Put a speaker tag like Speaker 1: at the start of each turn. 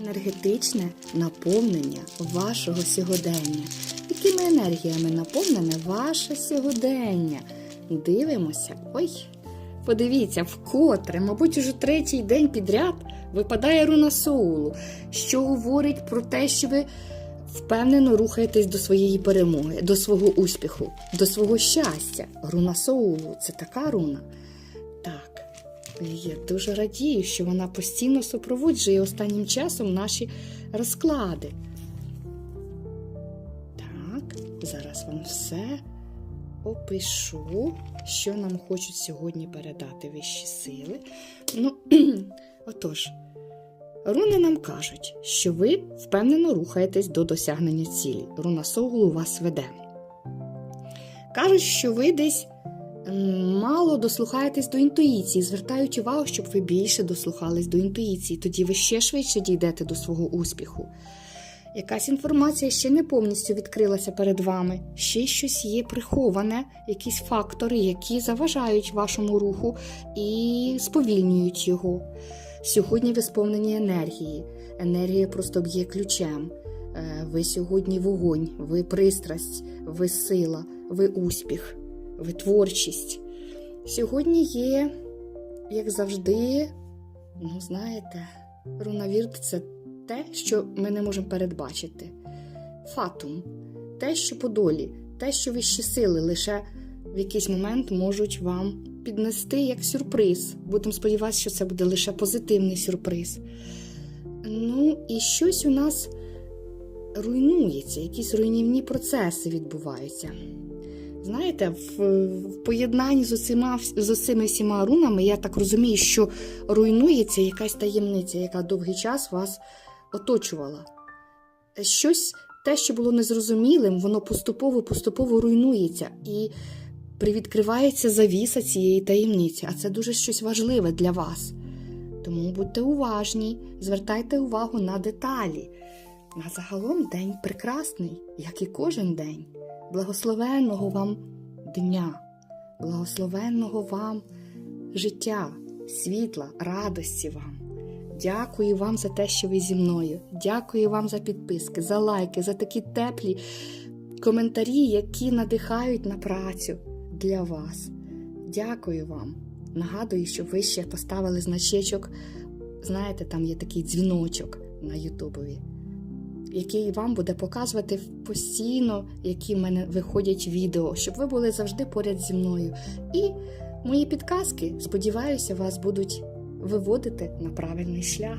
Speaker 1: енергетичне наповнення вашого сьогодення. Якими енергіями наповнене ваше сьогодення? Дивимося. Ой, подивіться, вкотре, мабуть, уже третій день підряд випадає руна Соулу, що говорить про те, що ви впевнено рухаєтесь до своєї перемоги, до свого успіху, до свого щастя. Руна Соулу це така руна. Так, я дуже радію, що вона постійно супроводжує останнім часом наші розклади. Так, зараз вам все опишу, що нам хочуть сьогодні передати вищі сили. Ну, отож, руни нам кажуть, що ви впевнено рухаєтесь до досягнення цілі. Руна Соулу вас веде. Кажуть, що ви десь мало дослухаєтесь до інтуїції, звертають увагу, щоб ви більше дослухались до інтуїції, тоді ви ще швидше дійдете до свого успіху. Якась інформація ще не повністю відкрилася перед вами, ще щось є приховане, якісь фактори, які заважають вашому руху і сповільнюють його. Сьогодні ви сповнені енергії. Енергія просто б'є ключем. Е, Ви сьогодні вогонь, ви пристрасть, ви сила, ви успіх, ви творчість. Сьогодні є, як завжди, ну знаєте, рунавірт це те, що ми не можемо передбачити. Фатум те, що по долі, те, що вищі сили лише в якийсь момент можуть вам піднести як сюрприз. Будемо сподіватися, що це буде лише позитивний сюрприз. Ну, і щось у нас руйнується, якісь руйнівні процеси відбуваються. Знаєте, в, в поєднанні з усіма, з усіми всіма рунами, я так розумію, що руйнується якась таємниця, яка довгий час вас оточувала. Щось, те, що було незрозумілим, воно поступово-поступово руйнується і привідкривається завіса цієї таємниці, а це дуже щось важливе для вас. Тому будьте уважні, звертайте увагу на деталі. А загалом день прекрасний, як і кожен день. Благословенного вам дня, благословенного вам життя, світла, радості вам. Дякую вам за те, що ви зі мною. Дякую вам за підписки, за лайки, за такі теплі коментарі, які надихають на працю для вас. Дякую вам. Нагадую, що ви ще поставили значечок. Знаєте, там є такий дзвіночок на Ютубові, який вам буде показувати постійно, які в мене виходять відео, щоб ви були завжди поряд зі мною. І мої підказки, сподіваюся, вас будуть виводити на правильний шлях.